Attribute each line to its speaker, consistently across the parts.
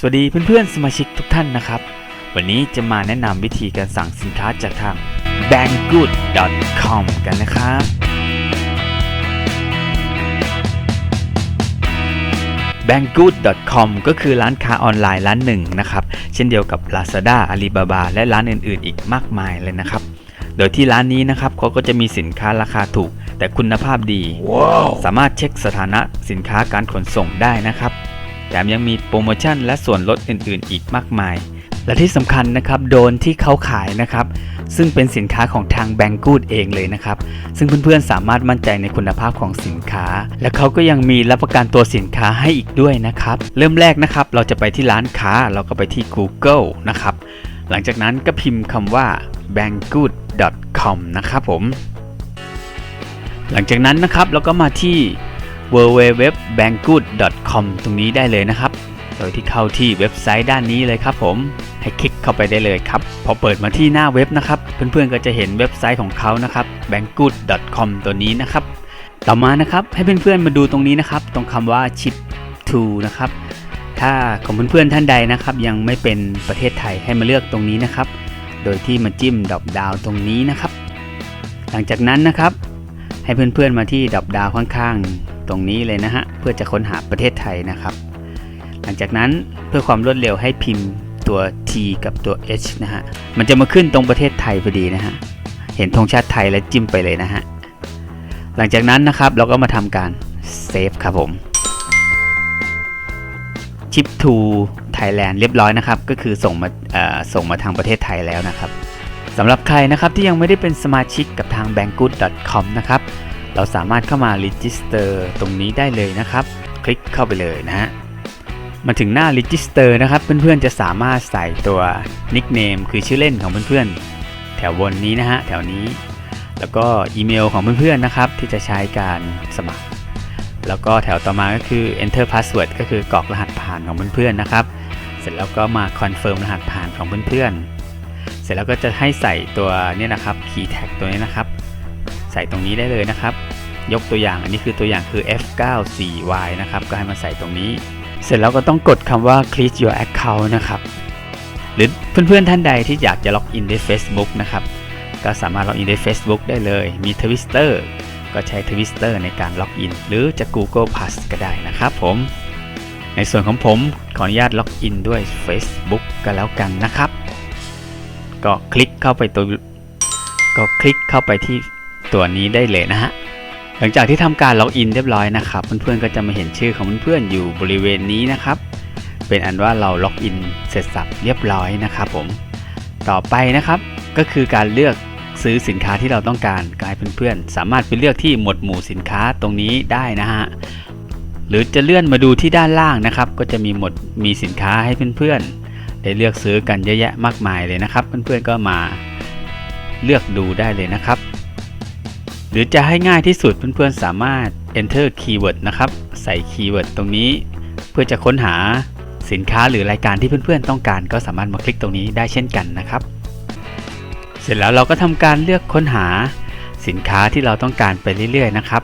Speaker 1: สวัสดีเพื่อนๆ สมาชิกทุกท่านนะครับ วันนี้จะมาแนะนำวิธีการสั่งสินค้าจากทาง banggood.com กันนะครับ banggood.com ก็คือร้านค้าออนไลน์ร้านหนึ่งนะครับ เช่นเดียวกับ Lazada, Alibaba และร้านอื่นๆ อีกมากมายเลยนะครับ โดยที่ร้านนี้นะครับเขาก็จะมีสินค้าราคาถูก แต่คุณภาพดีสามารถเช็คสถานะสินค้าการขนส่งได้นะครับ แถมยังมีโปรโมชั่นและส่วนลดอื่นๆ อีกมากมาย และที่สำคัญนะครับโดนที่เขาขายนะครับ ซึ่งเป็นสินค้าของทางแบงกูดเองเลยนะครับ ซึ่งเพื่อนๆสามารถมั่นใจในคุณภาพของสินค้า และเขาก็ยังมีรับประกันตัวสินค้าให้อีกด้วยนะครับ เริ่มแรกนะครับ เราจะไปที่ร้านค้าเราก็ไปที่ Google นะครับ หลังจากนั้นก็พิมพ์คำว่า banggood.com นะครับผม หลังจากนั้นนะครับเราก็มาที่ www.banggood.com ตรงนี้ได้เลยนะครับ โดยที่เข้าที่เว็บไซต์ด้านนี้เลยครับผม ให้คลิกเข้าไปได้เลยครับ พอเปิดมาที่หน้าเว็บนะครับ เพื่อนๆก็จะเห็นเว็บไซต์ของเขานะครับ banggood.com ตัวนี้นะครับ ต่อมานะครับให้เพื่อนๆมาดูตรงนี้นะครับ ตรงคำว่า ship to นะครับ ถ้าของเพื่อนๆท่านใดนะครับ ยังไม่เป็นประเทศไทยให้มาเลือกตรงนี้นะครับ โดยที่มาจิ้มดอกดาวตรงนี้นะครับ หลังจากนั้นนะครับ ให้เพื่อนๆมาที่ดอกดาวข้างๆ ตรงนี้เลยนะฮะ เพื่อจะค้นหาประเทศไทยนะครับ หลังจากนั้นเพื่อความรวดเร็วให้พิมพ์ตัว T กับตัว H นะฮะ มันจะมาขึ้นตรงประเทศไทยพอดีนะฮะ เห็นธงชาติไทยแล้วจิ้มไปเลยนะฮะ หลังจากนั้นนะครับเราก็มาทำการเซฟครับผมชิปทูไทยแลนด์เรียบร้อยนะครับ ก็คือส่งมาส่งมาทางประเทศไทยแล้วนะครับสำหรับใครนะครับที่ยังไม่ได้เป็นสมาชิกกับทาง banggood.com นะครับ เราสามารถเข้ามา register ตรงนี้ได้เลยนะครับ คลิกเข้าไปเลยนะฮะมาถึงหน้า register นะครับ เพื่อนๆจะสามารถใส่ตัว nickname คือชื่อเล่นของเพื่อนๆ แถวบนนี้นะฮะแถวนี้ แล้วก็อีเมลของเพื่อนๆนะครับที่จะใช้การสมัคร แล้วก็แถวต่อมาก็คือ enter password ก็คือกรอกรหัสผ่านของเพื่อนๆนะครับ เสร็จแล้วก็มา confirm รหัสผ่านของเพื่อนๆเสร็จแล้วก็จะให้ใส่ตัวนี่นะครับ key tag ตัวนี้นะครับ ใส่ตรงนี้ได้เลยนะครับ ยกตัวอย่างอันนี้คือตัวอย่างคือ F94Y นะครับ ก็ให้มาใส่ตรงนี้ เสร็จแล้วก็ต้องกดคำว่า create your account นะครับ หรือเพื่อนๆท่านใดที่อยากจะล็อกอินด้วย Facebook นะครับ ก็สามารถล็อกอินด้วย Facebook ได้เลย มี Twitter ก็ใช้ Twitter ในการล็อกอิน หรือจะ Google Plus ก็ได้นะครับผม ในส่วนของผมขออนุญาตล็อกอินด้วย Facebook ก็แล้วกันนะครับ ก็คลิกเข้าไปตัวก็คลิกเข้าไปที่ ตัวนี้ได้เลยนะฮะหลังจากที่ทำการล็อกอินเรียบร้อยนะครับเพื่อนๆก็จะมาเห็นชื่อของเพื่อนๆอยู่บริเวณนี้นะครับ เป็นอันว่าเราล็อกอินเสร็จสับเรียบร้อยนะครับผมต่อไปนะครับก็คือการเลือกซื้อสินค้าที่เราต้องการกลายเพื่อนๆสามารถไปเลือกที่หมวดหมู่สินค้าตรงนี้ได้นะฮะหรือจะเลื่อนมาดูที่ด้านล่างนะครับ ก็จะมีหมวดมีสินค้าให้เพื่อนๆได้เลือกซื้อกันเยอะแยะมากมายเลยนะครับ เพื่อนๆก็มาเลือกดูได้เลยนะครับ หรือจะให้ง่ายที่สุดเพื่อนๆสามารถ enter keyword นะครับ ใส่ keyword ตรงนี้ เพื่อจะค้นหาสินค้าหรือรายการที่เพื่อนๆต้องการ ก็สามารถมาคลิกตรงนี้ได้เช่นกันนะครับ เสร็จแล้วเราก็ทำการเลือกค้นหาสินค้าที่เราต้องการไปเรื่อยๆนะครับ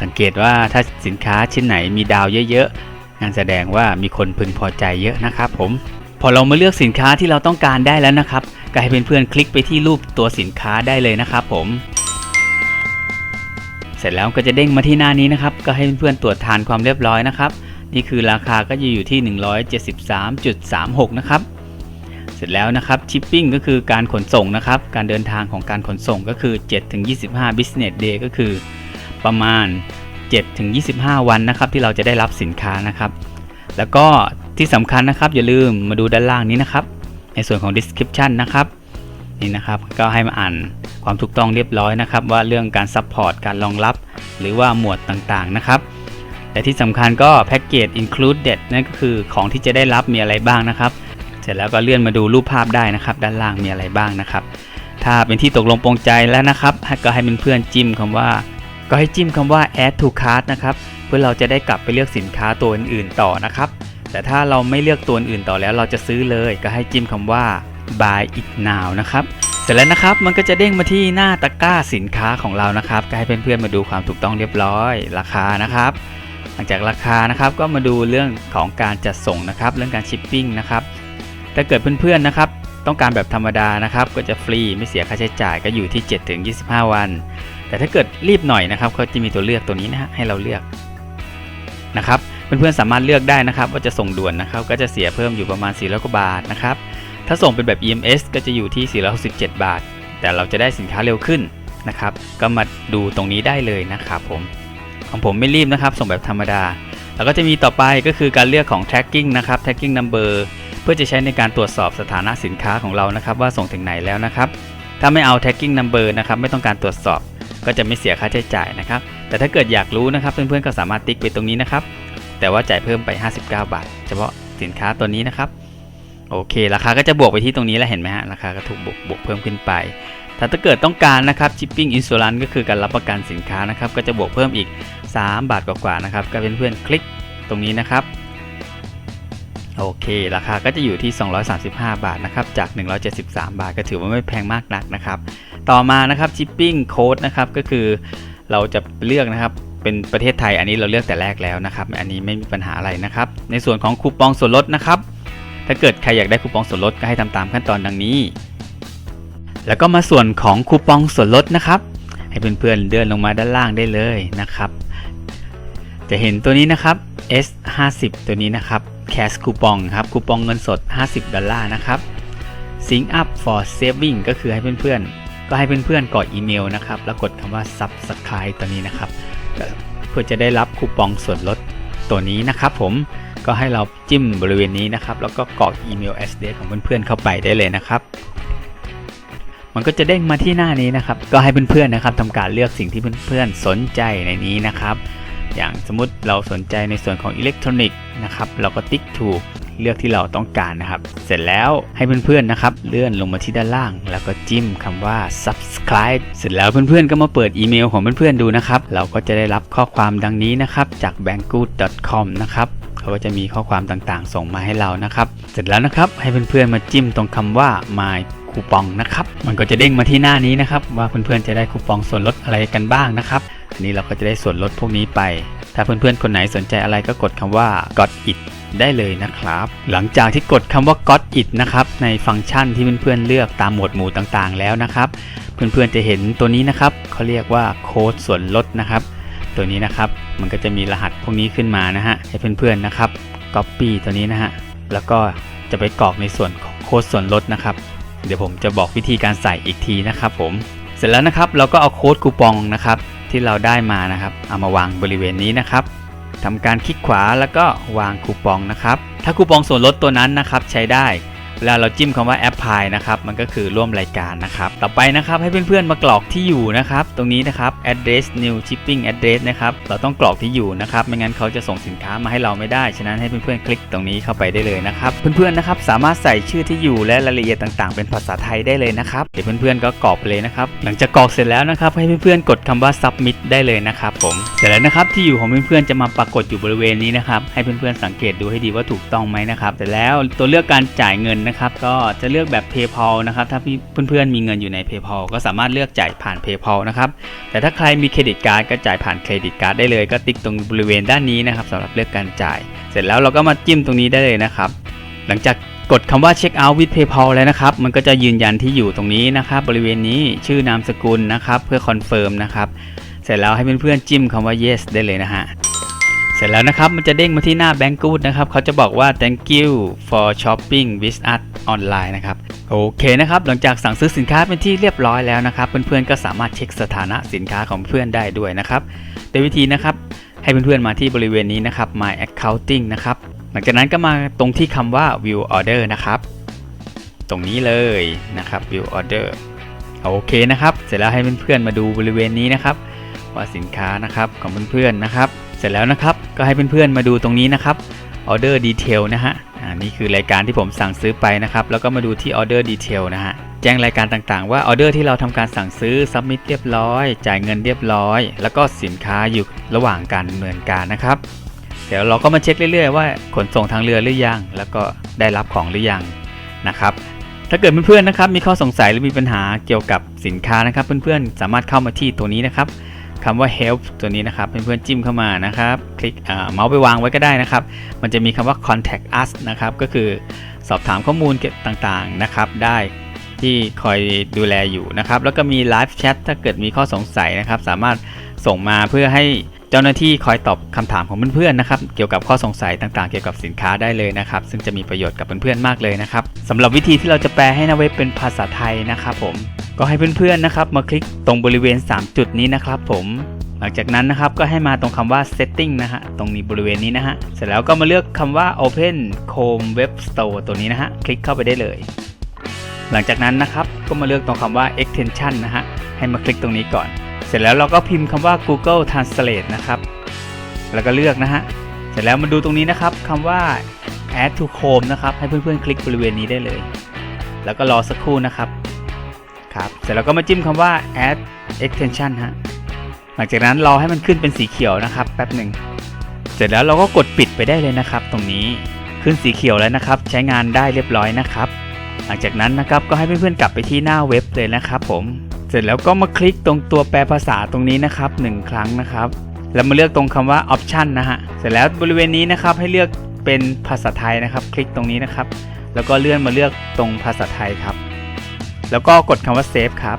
Speaker 1: สังเกตว่าถ้าสินค้าชิ้นไหนมีดาวเยอะๆนั่นแสดงว่ามีคนพึงพอใจเยอะนะครับผมพอเรามาเลือกสินค้าที่เราต้องการได้แล้วนะครับก็ให้เพื่อนๆคลิกไปที่รูปตัวสินค้าได้เลยนะครับผม สร็จแล้วก็จะเด้งมาที่หน้านี้นะครับ ก็ให้เพื่อนๆตรวจทานความเรียบร้อยนะครับ นี่คือราคาก็จะอยู่ที่ 173.36 นะครับ เสร็จแล้วนะครับชิปปิ้งก็คือการขนส่งนะครับ การเดินทางของการขนส่งก็คือ 7-25 business day ก็คือ ประมาณ 7-25 วันนะครับ ที่เราจะได้รับสินค้านะครับ แล้วก็ที่สำคัญนะครับ อย่าลืมมาดูด้านล่างนี้นะครับ ในส่วนของ description นะครับ นี่นะครับ ก็ให้มาอ่าน ความถูกต้องเรียบร้อยนะครับ ว่าเรื่องการซัพพอร์ตการรองรับ หรือว่าหมวดต่างๆนะครับแต่ที่สำคัญก็แพ็กเกจ included นั่นก็คือของที่จะได้รับมีอะไรบ้างนะครับ เสร็จแล้วก็เลื่อนมาดูรูปภาพได้นะครับ ด้านล่างมีอะไรบ้างนะครับ ถ้าเป็นที่ตกลงปรงใจแล้วนะครับก็ให้เพื่อนๆจิ้มคำว่า ก็ให้จิ้มคำว่า add to cart นะครับเพื่อเราจะได้กลับไปเลือกสินค้าตัวอื่นๆต่อนะครับ แต่ถ้าเราไม่เลือกตัวอื่นต่อแล้วเราจะซื้อเลย ก็ให้จิ้มคำว่า buy it now นะครับ เสร็จแล้วนะครับมันก็จะเด้งมาที่หน้าตะกร้าสินค้าของเรานะครับก็ให้เพื่อนๆมาดูความถูกต้องเรียบร้อยราคานะครับ หลังจากราคานะครับก็มาดูเรื่องของการจัดส่งนะครับ เรื่องการชิปปิ้งนะครับถ้าเกิดเพื่อนๆนะครับ ต้องการแบบธรรมดานะครับ ก็จะฟรีไม่เสียค่าใช้จ่ายก็อยู่ที่ 7-25 วัน แต่ถ้าเกิดรีบหน่อยนะครับเขาจะมีตัวเลือกตัวนี้นะฮะให้เราเลือกนะครับเพื่อนๆสามารถเลือกได้นะครับ ว่าจะส่งด่วนนะครับ ก็จะเสียเพิ่มอยู่ประมาณ400กว่าบาทนะครับ ถ้าส่งเป็นแบบ EMS ก็จะอยู่ที่ 467 บาท แต่เราจะได้สินค้าเร็วขึ้นนะครับ ก็มาดูตรงนี้ได้เลยนะครับผม ของผมไม่รีบนะครับ ส่งแบบธรรมดา แล้วก็จะมีต่อไปก็คือการเลือกของ tracking นะครับ tracking number เพื่อจะใช้ในการตรวจสอบสถานะสินค้าของเรานะครับ ว่าส่งถึงไหนแล้วนะครับ ถ้าไม่เอา tracking number นะครับ ไม่ต้องการตรวจสอบ ก็จะไม่เสียค่าใช้จ่ายนะครับ แต่ถ้าเกิดอยากรู้นะครับ เพื่อนๆก็สามารถติ๊กไปตรงนี้นะครับ แต่ว่าจ่ายเพิ่มไป 59 บาท เฉพาะสินค้าตัวนี้นะครับ โอเค ราคาก็จะบวกไปที่ตรงนี้แล้วเห็นไหมฮะ ราคาก็ถูกบวกบวกเพิ่มขึ้นไป ถ้าถ้าเกิดต้องการนะครับ shipping insurance ก็คือการรับประกันสินค้านะครับ ก็จะบวกเพิ่มอีก 3 บาทกว่าๆนะครับ ก็เพื่อนๆคลิกตรงนี้นะครับ โอเค ราคาก็จะอยู่ที่ 235 บาทนะครับ จาก 173 บาท ก็ถือว่าไม่แพงมากนักนะครับ ต่อมานะครับ shipping code นะครับ ก็คือเราจะเลือกนะครับเป็นประเทศไทยอันนี้เราเลือกแต่แรกแล้วนะครับ อันนี้ไม่มีปัญหาอะไรนะครับ ในส่วนของคูปองส่วนลดนะครับ ถ้าเกิดใครอยากได้คูปองส่วนลดก็ให้ทำตามขั้นตอนดังนี้ แล้วก็มาส่วนของคูปองส่วนลดนะครับ ให้เพื่อนๆเลื่อนลงมาด้านล่างได้เลยนะครับ จะเห็นตัวนี้นะครับ S 5 0ตัวนี้นะครับ Cash คูปองครับคูปองเงินสด 50 ดอลลาร์นะครับ Sync up for saving ก็คือให้เพื่อนๆ ก็ให้เพื่อนๆกรอกอีเมลนะครับ แล้วกดคำว่า subscribe ตัวนี้นะครับ เพื่อจะได้รับคูปองส่วนลดตัวนี้นะครับผม ก็ให้เราจิ้มบริเวณนี้นะครับ แล้วก็กรอกอีเมล address ของเพื่อนๆเข้าไปได้เลยนะครับ มันก็จะเด้งมาที่หน้านี้นะครับ ก็ให้เพื่อนๆนะครับทำการเลือกสิ่งที่เพื่อนๆสนใจในนี้นะครับ อย่างสมมติเราสนใจในส่วนของอิเล็กทรอนิกส์นะครับ เราก็ติ๊กถูกเลือกที่เราต้องการนะครับ เสร็จแล้วให้เพื่อนๆนะครับ เลื่อนลงมาที่ด้านล่าง แล้วก็จิ้มคำว่า subscribe เสร็จแล้วเพื่อนๆ ก็มาเปิดอีเมลของเพื่อนๆดูนะครับ เราก็จะได้รับข้อความดังนี้นะครับ จาก banggood.com นะครับ เขาก็จะมีข้อความต่างๆ ส่งมาให้เรานะครับ เสร็จแล้วนะครับให้เพื่อนๆมาจิ้มตรงคำว่า my คูปองนะครับมันก็จะเด้งมาที่หน้านี้นะครับ ว่าเพื่อนๆจะได้คูปองส่วนลดอะไรกันบ้างนะครับอันนี้เราก็จะได้ส่วนลดพวกนี้ไป ถ้าเพื่อนๆคนไหนสนใจอะไรก็กดคำว่า got it ได้เลยนะครับ หลังจากที่กดคำว่า got it นะครับ ในฟังก์ชันที่เพื่อนๆเลือกตามหมวดหมู่ต่างๆ แล้วนะครับ เพื่อนๆจะเห็นตัวนี้นะครับเขาเรียกว่าโค้ดส่วนลดนะครับ ตัวนี้นะครับ มันก็จะมีรหัสพวกนี้ขึ้นมานะฮะให้เพื่อนๆนะครับ copy ตัวนี้นะฮะแล้วก็จะไปกรอกในส่วนของโค้ดส่วนลดนะครับ เดี๋ยวผมจะบอกวิธีการใส่อีกทีนะครับผมเสร็จแล้วนะครับเราก็เอาโค้ดคูปองนะครับ ที่เราได้มานะครับ เอามาวางบริเวณนี้นะครับทำการคลิกขวาแล้วก็วางคูปองนะครับ ถ้าคูปองส่วนลดตัวนั้นนะครับ ใช้ได้ เวลาเราจิ้มคำว่าแอปพลายนะครับมันก็คือร่วมรายการนะครับ ต่อไปนะครับให้เพื่อนๆมากรอกที่อยู่นะครับ ตรงนี้นะครับ address new shipping address นะครับเราต้องกรอกที่อยู่นะครับ ไม่งั้นเขาจะส่งสินค้ามาให้เราไม่ได้ ฉะนั้นให้เพื่อนๆคลิกตรงนี้เข้าไปได้เลยนะครับ เพื่อนๆนะครับสามารถใส่ชื่อที่อยู่และรายละเอียดต่างๆ เป็นภาษาไทยได้เลยนะครับเดี๋ยวเพื่อนๆก็กรอกไปเลยนะครับ หลังจากกรอกเสร็จแล้วนะครับ ให้เพื่อนๆกดคำว่า submit ได้เลยนะครับผมเสร็จแล้วนะครับที่อยู่ของเพื่อนๆจะมาปรากฏอยู่บริเวณนี้นะครับให้เพื่อนๆสังเกตดูให้ดีว่าถูกต้องไหมนะครับเสร็จแล้วตัวเลือกการจ่ายเงินนะครับก็จะเลือกแบบ PayPal นะครับถ้าเพื่อนๆมีเงินอยู่ใน PayPal ก็สามารถเลือกจ่ายผ่าน PayPal นะครับแต่ถ้าใครมีเครดิตการ์ดก็จ่ายผ่านเครดิตการ์ดได้เลยก็ติ๊กตรงบริเวณด้านนี้นะครับสำหรับเลือกการจ่าย เสร็จแล้วเราก็มาจิ้มตรงนี้ได้เลยนะครับ หลังจากกดคำว่า Check out with PayPal แล้วนะครับ มันก็จะยืนยันที่อยู่ตรงนี้นะครับ บริเวณนี้ชื่อนามสกุลนะครับ เพื่อคอนเฟิร์มนะครับ เสร็จแล้วให้เพื่อนๆจิ้มคำว่า yes ได้เลยนะฮะ เสร็จแล้วนะครับ มันจะเด้งมาที่หน้า Banggood นะครับ เขาจะบอกว่า thank you for shopping with us online นะครับ โอเคนะครับ หลังจากสั่งซื้อสินค้าเป็นที่เรียบร้อยแล้วนะครับ เพื่อนๆ ก็สามารถเช็คสถานะสินค้าของเพื่อนได้ด้วยนะครับ โดยวิธีนะครับ ให้เพื่อนๆ มาที่บริเวณนี้นะครับ my accounting นะครับ หลังจากนั้นก็มาตรงที่คำว่า view order นะครับ ตรงนี้เลยนะครับ view order โอเคนะครับ เสร็จแล้วให้เพื่อนๆ มาดูบริเวณนี้นะครับ ว่าสินค้านะครับของเพื่อนๆ นะครับ ร็จแล้วนะครับก็ให้เพื่อนๆมาดูตรงนี้นะครับ order detail นะฮะอ่านี่คือรายการที่ผมสั่งซื้อไปนะครับแล้วก็มาดูที่ order detail นะฮะแจ้งรายการต่างๆ ว่าออเดอร์ที่เราทำการสั่งซื้อ submit เรียบร้อย จ่ายเงินเรียบร้อย แล้วก็สินค้าอยู่ระหว่างการดำเนินการนะครับเดี๋ยวเราก็มาเช็คเรื่อยๆว่าขนส่งทางเรือหรือยังแล้วก็ได้รับของหรือยังนะครับถ้าเกิดเพื่อนๆนะครับมีข้อสงสัยหรือมีปัญหาเกี่ยวกับสินค้านะครับ เพื่อนๆสามารถเข้ามาที่ตัวนี้นะครับ คำว่า help ตัวนี้นะครับเพื่อนๆจิ้มเข้ามานะครับคลิกเมาส์ไปวางไว้ก็ได้นะครับ มันจะมีคำว่า contact us นะครับก็คือสอบถามข้อมูลเกี่ยวต่างๆนะครับ ได้ที่คอยดูแลอยู่นะครับ แล้วก็มี live chat ถ้าเกิดมีข้อสงสัยนะครับ สามารถส่งมาเพื่อให้เจ้าหน้าที่คอยตอบคำถามของเพื่อนๆนะครับ เกี่ยวกับข้อสงสัยต่างๆ เกี่ยวกับสินค้าได้เลยนะครับ ซึ่งจะมีประโยชน์กับเพื่อนๆมากเลยนะครับสำหรับวิธีที่เราจะแปลให้นาเว็บเป็นภาษาไทยนะครับผม ก็ให้เพื่อนๆนะครับ มาคลิกตรงบริเวณ 3 จุดนี้นะครับ ผมหลังจากนั้นนะครับก็ให้มาตรงคำว่า setting นะฮะตรงนี้บริเวณนี้นะฮะเสร็จแล้วก็มาเลือกคำว่า open chrome web store ตัวนี้นะฮะคลิกเข้าไปได้เลย หลังจากนั้นนะครับก็มาเลือกตรงคำว่า extension นะฮะให้มาคลิกตรงนี้ก่อน เสร็จแล้วเราก็พิมพ์คำว่า Google Translate นะครับแล้วก็เลือกนะฮะเสร็จแล้วมาดูตรงนี้นะครับคำว่า add to chrome นะครับให้เพื่อนๆ คลิกบริเวณนี้ได้เลย แล้วก็รอสักครู่นะครับ ครับ เสร็จแล้วก็มาจิ้มคำว่า add extension ฮะ หลังจากนั้นรอให้มันขึ้นเป็นสีเขียวนะครับแป๊บหนึ่ง เสร็จแล้วเราก็กดปิดไปได้เลยนะครับ ตรงนี้ขึ้นสีเขียวแล้วนะครับ ใช้งานได้เรียบร้อยนะครับ หลังจากนั้นนะครับก็ให้เพื่อนๆกลับไปที่หน้าเว็บเลยนะครับ ผม เสร็จแล้วก็มาคลิกตรงตัวแปลภาษาตรงนี้นะครับหนึ่งครั้งนะครับ แล้วมาเลือกตรงคำว่า option นะฮะ เสร็จแล้วบริเวณนี้นะครับให้เลือกเป็นภาษาไทยนะครับ คลิกตรงนี้นะครับ แล้วก็เลื่อนมาเลือกตรงภาษาไทยครับ แล้วก็กดคำว่า save ครับ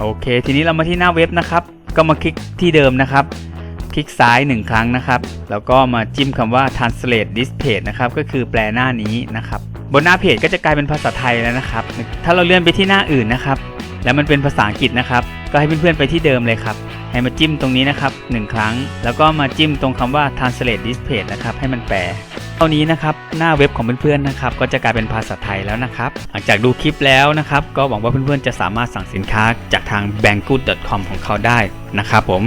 Speaker 1: โอเค ทีนี้เรามาที่หน้าเว็บนะครับ ก็มาคลิกที่เดิมนะครับ คลิกซ้าย 1 ครั้งนะครับ แล้วก็มาจิ้มคำว่า translate this page นะครับ ก็คือแปลหน้านี้นะครับ บนหน้าเพจก็จะกลายเป็นภาษาไทยแล้วนะครับ ถ้าเราเลื่อนไปที่หน้าอื่นนะครับ แล้วมันเป็นภาษาอังกฤษนะครับ ก็ให้เพื่อนๆไปที่เดิมเลยครับ ให้มาจิ้มตรงนี้นะครับ 1 ครั้ง แล้วก็มาจิ้มตรงคำว่า translate this page นะครับ ให้มันแปล เท่านี้นะครับหน้าเว็บของเพื่อนๆนะครับก็จะกลายเป็นภาษาไทยแล้วนะครับหลังจากดูคลิปแล้วนะครับก็หวังว่าเพื่อนๆจะสามารถสั่งสินค้าจากทาง banggood.com ของเขาได้นะครับผม